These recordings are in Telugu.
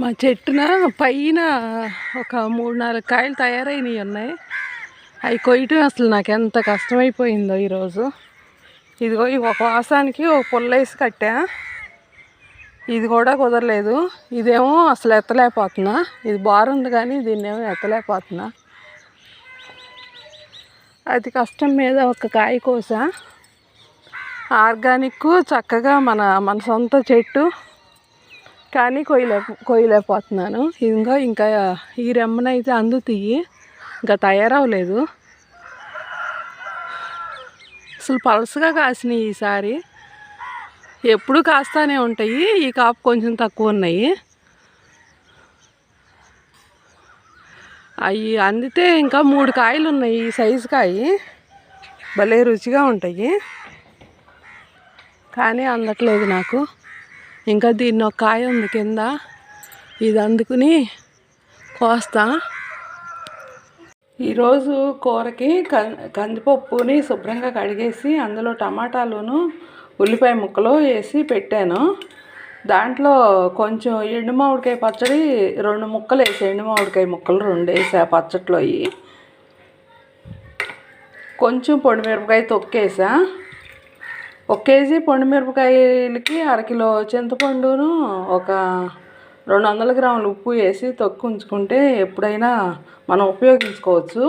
మా చెట్టున పైన ఒక మూడు నాలుగు కాయలు తయారైనవి ఉన్నాయి. అవి కొయ్యటం అసలు నాకు ఎంత కష్టమైపోయిందో ఈరోజు. ఇదిగో ఈ ఒక వాసానికి ఒక పుల్లేసి కట్టా. ఇది కూడా కుదరలేదు. ఇదేమో అసలు ఎత్తలేకపోతున్నా. ఇది బారుంది కానీ దీన్ని ఏమో ఎత్తలేకపోతున్నా. అతి కష్టం మీద ఒక కాయ కోసా. ఆర్గానిక్ చక్కగా మన మన సొంత చెట్టు కానీ కొయ్యలే కొయ్యలేకపోతున్నాను. ఇంకా ఇంకా ఈ రెమ్మనైతే అందుతీయి. ఇంకా తయారవలేదు అసలు పలసగా కాసినాయి ఈసారి. ఎప్పుడు కాస్తానే ఉంటాయి. ఈ కాపు కొంచెం తక్కువ ఉన్నాయి. అవి అందితే ఇంకా మూడు కాయలు ఉన్నాయి ఈ సైజు కాయి. భలే రుచిగా ఉంటాయి. కానీ అందట్లేదు నాకు. ఇంకా దీన్ని ఒక కాయ ఉంది కింద. ఇది అందుకుని కోస్తా. ఈరోజు కూరకి కందిపప్పుని శుభ్రంగా కడిగేసి అందులో టమాటాలును ఉల్లిపాయ ముక్కలు వేసి పెట్టాను. దాంట్లో కొంచెం ఎండు మామిడికాయ పచ్చడి రెండు ముక్కలు వేసి ఎండు మామిడికాయ ముక్కలు రెండు వేసి ఆ పచ్చట్లో కొంచెం పొడిమిరపకాయ తొక్కేసా. ఒక కేజీ పొడి మిరపకాయలకి అరకిలో చింతపండును ఒక రెండు వందల గ్రాములు ఉప్పు వేసి తొక్కు ఉంచుకుంటే ఎప్పుడైనా మనం ఉపయోగించుకోవచ్చు.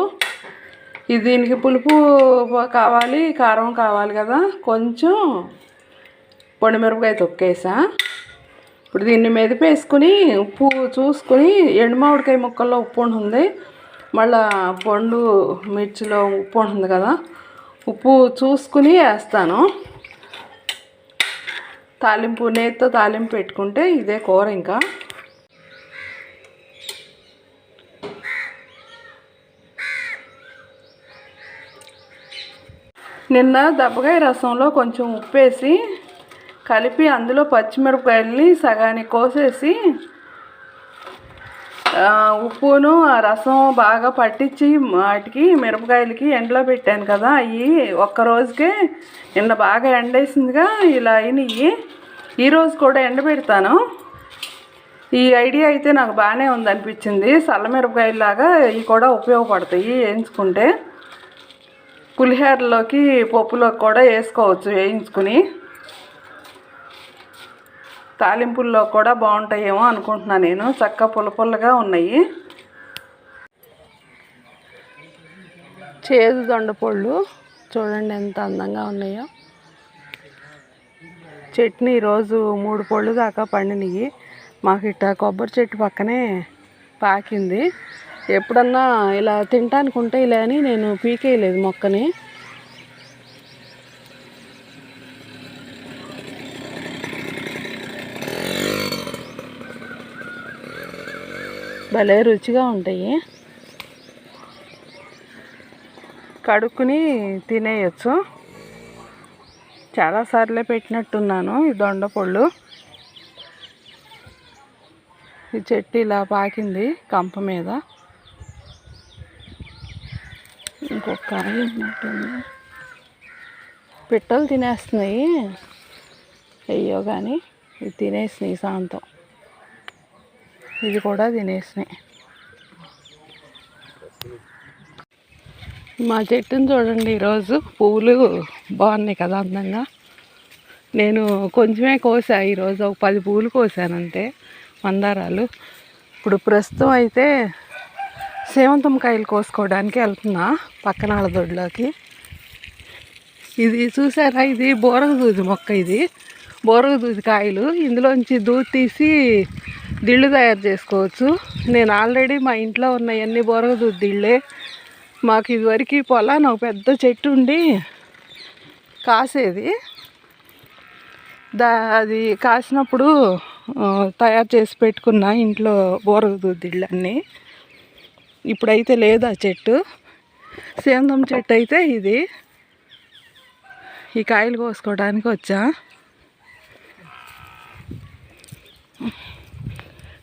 ఇది దీనికి పులుపు కావాలి కారం కావాలి కదా. కొంచెం పొడి మిరపకాయ తొక్కేసా. ఇప్పుడు దీన్ని మెదిపేసుకుని ఉప్పు చూసుకుని ఎండు మామిడికాయ ముక్కల్లో ఉప్పు ఉంటుంది మళ్ళా పండు మిర్చిలో ఉప్పు ఉంటుంది కదా. ఉప్పు చూసుకుని వేస్తాను. తాలింపు నేతితో తాలింపు పెట్టుకుంటే ఇదే కూర ఇంకా. నిన్న దబ్బకాయ రసంలో కొంచెం ఉప్పేసి కలిపి అందులో పచ్చిమిరపకాయలని సగానికి కోసేసి ఉప్పును ఆ రసం బాగా పట్టించి వాటికి మిరపకాయలకి ఎండలో పెట్టాను కదా అవి ఒక్క రోజుకే నిన్న బాగా ఎండేసిందిగా ఇలా అయినాయి ఈరోజు కూడా ఎండబెడతాను ఈ ఐడియా అయితే నాకు బాగానే ఉందనిపించింది. సల్ల మిరపకాయలాగా ఇవి కూడా ఉపయోగపడతాయి వేయించుకుంటే. పులిహేరలోకి పప్పులోకి కూడా వేసుకోవచ్చు వేయించుకుని. తాలింపుల్లో కూడా బాగుంటాయేమో అనుకుంటున్నాను నేను. చక్క పుల్ల పుల్లగా ఉన్నాయి. చేదు దొండపళ్ళు చూడండి ఎంత అందంగా ఉన్నాయో. చట్నీ ఈరోజు మూడు పళ్ళు దాకా పండినవి మాకు ఇట్ట కొబ్బరి చెట్టు పక్కనే పాకింది. ఎప్పుడన్నా ఇలా తినటానికి ఉంటే ఇలా అని నేను పీకేయలేదు మొక్కని. భలే రుచిగా ఉంటాయి. కడుక్కుని తినేయచ్చు. చాలాసార్లే పెట్టినట్టున్నాను ఈ దొండపళ్ళు ఈ చెట్టు ఇలా పాకింది కంప మీద. ఇంకొక కాయ ఉన్నట్టుంది. పిట్టలు తినేస్తున్నాయి. అయ్యో కానీ ఇది తినేసినాయి సాంతం ఇది కూడా తినేసినాయి. మా చెట్టుని చూడండి ఈరోజు. పువ్వులు బాగున్నాయి కదా అందంగా. నేను కొంచెమే కోసా ఈరోజు. ఒక పది పువ్వులు కోసానంతే మందారాలు. ఇప్పుడు ప్రస్తుతం అయితే సేవంతం కాయలు కోసుకోవడానికి వెళ్తున్నా పక్కన వాళ్ళ దొడ్లోకి. ఇది చూసారా? ఇది బోరగ దూది మొక్క ఇది. బోరగ దూది కాయలు. ఇందులోంచి దూది తీసి దిళ్ళు తయారు చేసుకోవచ్చు. నేను ఆల్రెడీ మా ఇంట్లో ఉన్నవన్నీ బోరగ దూది దిళ్ళే మాకు ఇదివరకు పొలాన్ని ఒక పెద్ద చెట్టు ఉండి కాసేది. దా అది కాసినప్పుడు తయారు చేసి పెట్టుకున్న ఇంట్లో బోరగదుద్దిళ్ళన్నీ ఇప్పుడైతే లేదు ఆ చెట్టు. సేందం చెట్టు అయితే ఇది. ఈ కాయలు కోసుకోవడానికి వచ్చా.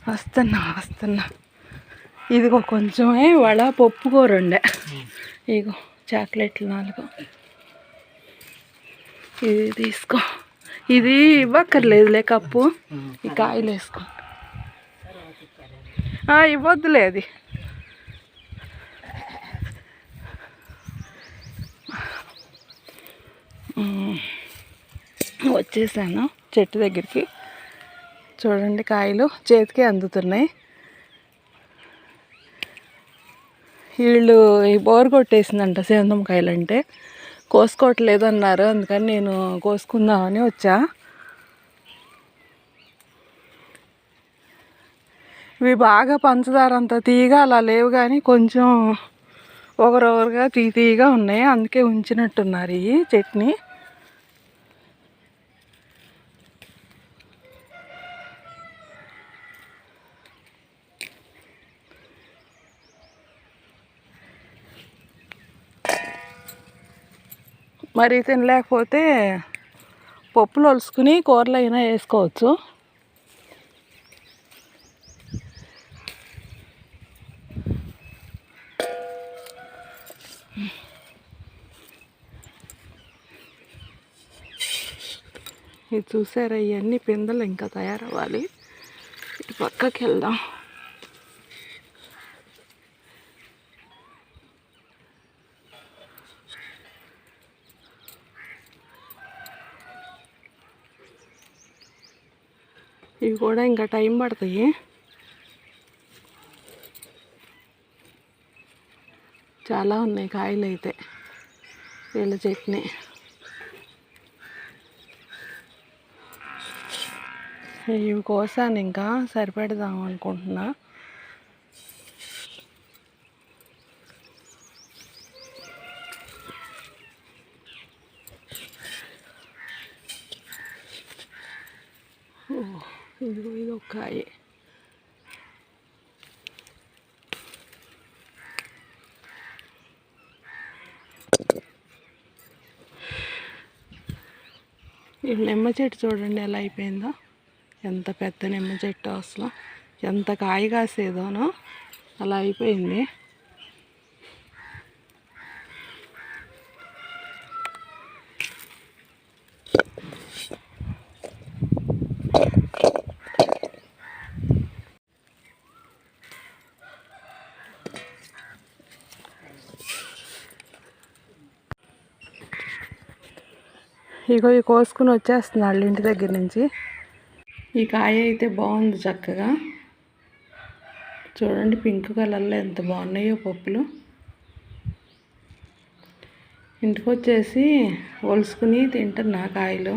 వస్తున్నా వస్తున్నా. ఇదిగో కొంచెమే వడ పప్పు కూర ఉండే ఇగో చాక్లెట్లు నాలుగు. ఇది తీసుకో. ఇది ఇవ్వక్కర్లేదులే కప్పు. ఈ కాయలు వేసుకో. ఇవ్వద్దులే అది. వచ్చేసాను చెట్టు దగ్గరికి. చూడండి కాయలు చేతికి అందుతున్నాయి. వీళ్ళు ఈ బోర్ కొట్టేసిందంట సేందంకాయలు అంటే కోసుకోవట్లేదు అన్నారు అందుకని నేను కోసుకుందామని వచ్చా. ఇవి బాగా పంచదార అంత తీయగా అలా లేవు కానీ కొంచెం ఒకరొకరుగా తీ తీయగా ఉన్నాయి అందుకే ఉంచినట్టున్నారు ఈ చట్నీ. మరి తినలేకపోతే పప్పులు వలుసుకుని కూరలు అయినా వేసుకోవచ్చు. ఇది చూసారా ఇవన్నీ పిందెలు ఇంకా తయారవ్వాలి. ఇటు పక్కకి వెళ్దాం ఇవి కూడా ఇంకా టైం పడతాయి. చాలా ఉన్నాయి కాయలు అయితే వీళ్ళ చట్నీ. ఇవి కోసాను ఇంకా సరిపెడదాం అనుకుంటున్నా. ఇదిగో ఇది ఒక కాయ ఈ నిమ్మ చెట్టు చూడండి ఎలా అయిపోయిందో. ఎంత పెద్ద నిమ్మ చెట్టు అసలు. ఎంత కాయ కాసేదోనో అలా అయిపోయింది. ఇగో ఈ కోసుకుని వచ్చేస్తున్నాళ్ళు ఇంటి దగ్గర నుంచి. ఈ కాయ అయితే బాగుంది చక్కగా. చూడండి పింక్ కలర్లో ఎంత బాగున్నాయో పప్పులు. ఇంటికి వచ్చేసి ఒలుసుకుని తింటున్నా కాయలు.